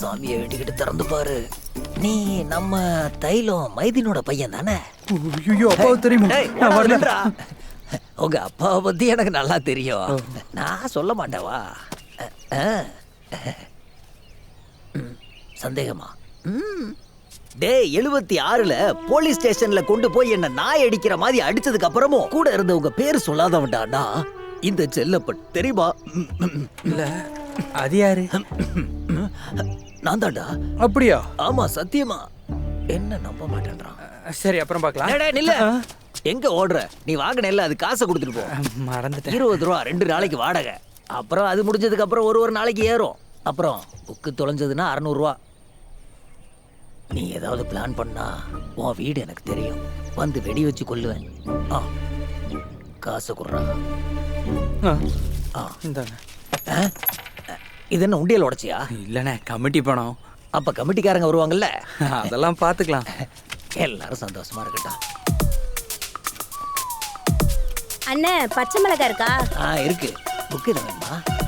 சாமியை வேண்டிக்கிட்டு திறந்து பாரு. நீ நம்ம தைலம் மைதினோட பையன் தானே? ஐயோ அப்பாவை தெரியுமா? நான். உங்க அப்பாவை பத்தி எனக்கு நல்லா தெரியும். நான் சொல்ல மாட்டேவா சந்தேகமா. டேய் எழுபத்தி ஆறுல போலீஸ் ஸ்டேஷன்ல கொண்டு போய் என்ன நாய் அடிக்கிற மாதிரி அடிச்சதுக்கு அப்புறமும் கூட இருந்தவங்க பேர் சொல்லாதவன்டானா இந்த செல்லப்பட் தெரியுமா? இல்ல. அது யாரு. நான் தான்டா அப்படியா? ஆமா சத்தியமா. என்ன நம்ப மாட்டேன்றான்? சரி அப்புறம் பார்க்கலாம். டேய், நில்லு. எங்க ஓடுற? நீ வாங்கின இல்ல அது காசை கொடுத்துட்டு போ. மறந்துட்டேன். இருபது ரூபா ரெண்டு நாளைக்கு வாடகை. அப்புறம் அது முடிஞ்சதுக்கு அப்புறம் ஒரு ஒரு நாளைக்கு ஏறும். அப்புறம் புக்கு தொலைஞ்சதுன்னா அறநூறுவா நீ ஏதாவது பிளான் பண்ணா உன் வீடு எனக்கு தெரியும். வந்து வெடி வச்சு கொல்லுவேன். ஆ காசு குடுறா. ஆ, இந்தாங்க. ஆ? இது என்ன உண்டியல் உடைச்சியா? இல்லண்ணே கமிட்டி பணம். அப்ப கமிட்டிக்காரங்க வருவாங்கல்ல? அதெல்லாம் பார்த்துக்கலாம் எல்லாரும் சந்தோஷமா இருக்கட்டும். அண்ணே பச்சை மிளகா இருக்கா? ஆ இருக்கு. புக்கு எதுவும் வேணுமா?